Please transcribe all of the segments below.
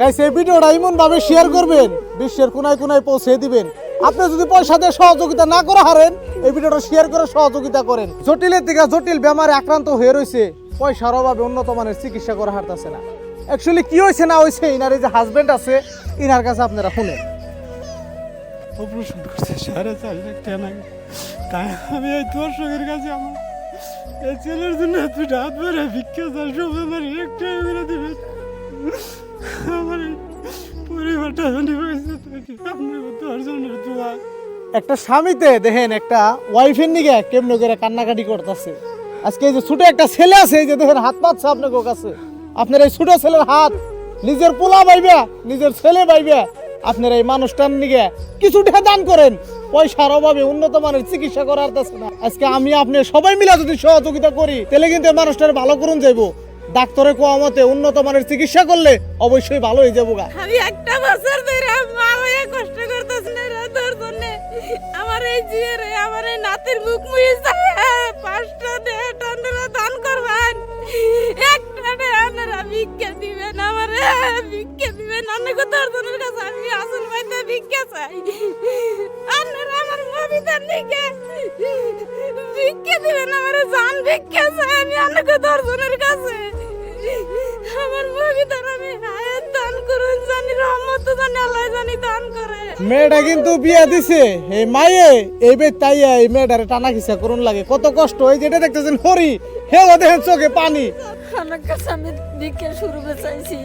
Guys এই ভিডিওটা এমন শেয়ার করবেন, বিশ্বের কোনায় কোনায় পৌঁছে দিবেন। আপনি যদি পয়সা দিয়ে সহযোগিতা না করে হারেন, এই ভিডিওটা শেয়ার করে সহযোগিতা করেন। জটিলের দিকে জটিল বেমারে আক্রান্ত হয়ে রয়েছে, পয়সার অভাবে উন্নত মানের চিকিৎসা করা হারতেছে না। অ্যাকচুয়ালি কি হয়েছে না হয়েছে, ইনার এই যে হাজব্যান্ড আছে, ইনার কাছে আপনারা শুনেন। অপারেশন করছে সাড়ে চার লাখ টাকা আমি এই দর্শকের কাছে আমার হাত ধরে ভিক্ষা আমার একটা করে দেবেন আমার পরিবারটা তোর জন্য দোয়া। একটা স্বামীতে দেখেন, একটা ওয়াইফের নিগে কেমনে করে কান্নাকাটি করতেছে। আজকে এই যে ছোট একটা ছেলে আছে যে দেখেন হাত পাচ্ছে আপনার কাছে। আপনার এই ছোট ছেলের হাত নিজের পোলা পাইবে নিজের ছেলে পাইবে আপনার এই মানুষটার নিগে কিছু টাকা দান করেন। পয়সার অভাবে উন্নত মানের চিকিৎসা করার না। আজকে আমি আপনি সবাই মিলে যদি সহযোগিতা করি, তাহলে কিন্তু মানুষটার ভালো করুন যাইবো। ডাক্তারের কোয়া মতে উন্নত মানের চিকিৎসা করলে অবশ্যই ভালো হয়ে যাব আমি একটা বছর ধরে মা হয়ে কষ্ট করতেছি না তোর জন্য। আমার এই জিয়ে রে আমার এই নাতির মুখ মুয়ে পাঁচটা দে টান্ডরা দান করবেন। একটা দে আপনারা ভিক্ষা দিবেন আমার। ভিক্ষা দিবেন অনেক তোর জনের কাছে, আমি আসল বাইতে ভিক্ষা চাই। আমার মবিতার নিকে দিবেন আমার জান ভিক্ষা চাই আমি অনেক তোর কাছে। আমার মবিতার আমি হায়াত দান করুন জানি রহমত জানি আল্লাহ জানি দান করে। মেয়েটা কিন্তু বিয়া দিছে। এই মায়ে এই বে তাইয়া এই মেয়েটারে টানা খিসা করুন লাগে। কত কষ্ট। এই যেটা দেখতেছেন হরি হে ও দেখেন চোখে পানি। আমার কাছে আমি ভিক্ষা শুরু চাইছি।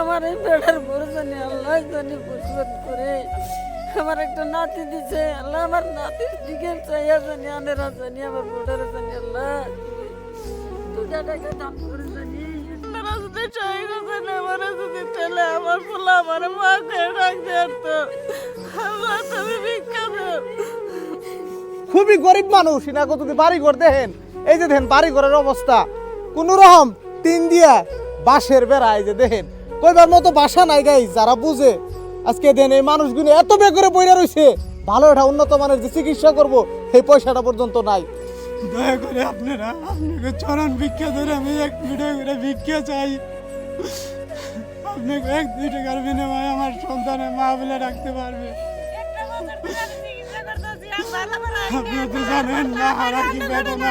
আমার এই বেড়ার বড় জানি আল্লাহ জানি পরিশোধ করে। আমার একটা নাতি দিছে, আল্লাহ আমার নাতির দিকে আমার যদি চাই যদি আমার ফুলা খুবই গরিব মানুষ ইনাকে যদি বাড়ি ঘর দেখেন। এই যে দেখেন বাড়ি ঘরের অবস্থা। কোন রকম তিন দিয়া বাঁশের বেড়া, এই যে দেখেন। কইবার মতো বাসা নাই গাই যারা বুঝে। আজকে দেন এই মানুষগুলো এত বে করে বইরা রয়েছে ভালো একটা উন্নত মানের যে চিকিৎসা করব সেই পয়সাটা পর্যন্ত নাই। দয়া করে আপনারা আপনাকে চরণ ভিক্ষা ধরে আমি এক ভিডিও করে ভিক্ষা চাই। আপনাকে এক দুই টাকার বিনিময়ে আমার সন্তানের মা বলে রাখতে পারবে। আপনি তো জানেন না হারা কি বেদনা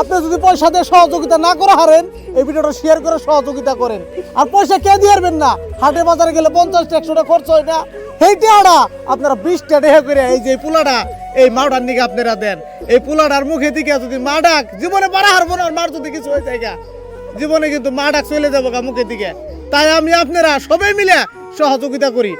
আপনি যদি পয়সা দিয়ে সহযোগিতা না করে হারেন, এই ভিডিওটা শেয়ার করে সহযোগিতা করেন। আর পয়সা কে দিয়ে হারবেন না? হাটে বাজারে গেলে পঞ্চাশ একশো টাকা খরচ হয় না। এই টিয়াটা আপনারা বিশটা টাকা করে এই যে পুলাটা, এই মাওটার দিকে আপনারা দেন। এই পুলাটার মুখে দিকে যদি মা ডাক, জীবনে পারা হারবো না মার যদি কিছু হয়ে যায়। জীবনে কিন্তু মা ডাক চলে যাব গা মুখের দিকে। তাই আমি আপনারা সবাই মিলে সহযোগিতা করি।